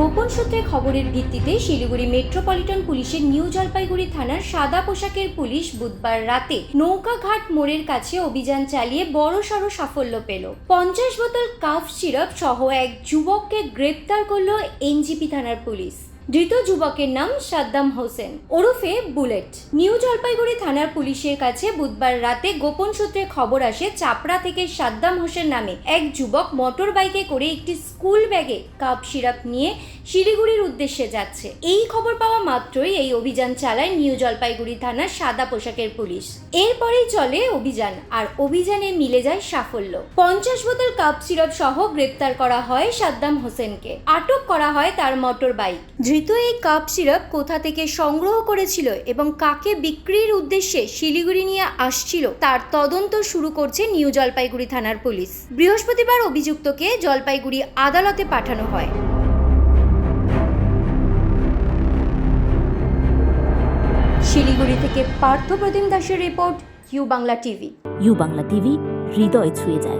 গোপন সূত্রে খবরের ভিত্তিতে শিলিগুড়ি মেট্রোপলিটন পুলিশের নিউ জলপাইগুড়ি থানার সাদা পোশাকের পুলিশ বুধবার রাতে নৌকাঘাট মোড়ের কাছে অভিযান চালিয়ে বড়সড় সাফল্য পেল। পঞ্চাশ বোতল কাফ সিরাপ সহ এক যুবককে গ্রেপ্তার করল এনজিপি থানার পুলিশ। ধৃত যুবকের নাম সাদ্দাম হোসেন। ওরফে বুলেট। নিউ জলপাইগুড়ি থানার পুলিশের কাছে বুধবার রাতে গোপন সূত্রে খবর আসে, চাপড়া থেকে সাদ্দাম হোসেন নামে এক যুবক মোটর বাইকে করে একটি স্কুল ব্যাগে কাপ সিরাপ নিয়ে শিলিগুড়ির উদ্দেশ্যে যাচ্ছে। এই খবর পাওয়া মাত্রই এই অভিযান চালায় নিউ জলপাইগুড়ি থানার সাদা পোশাকের পুলিশ। এরপরেই চলে অভিযান, আর অভিযানে মিলে যায় সাফল্য। পঞ্চাশ বোতল কাপ সিরাপ সহ গ্রেপ্তার করা হয় সাদ্দাম হোসেনকে। আটক করা হয় তার মোটর বাইক। ধৃত এই কাপ সিরাপ কোথা থেকে সংগ্রহ করেছিল এবং কাকে বিক্রির উদ্দেশ্যে শিলিগুড়ি নিয়ে আসছিল তার তদন্ত শুরু করছে নিউ জলপাইগুড়ি থানার পুলিশ। বৃহস্পতিবার অভিযুক্তকে জলপাইগুড়ি আদালতে পাঠানো হয়। শিলিগুড়ি থেকে পার্থ প্রতিম দাসের report, U Bangla TV. U Bangla TV, হৃদয় ছুঁয়ে যায়।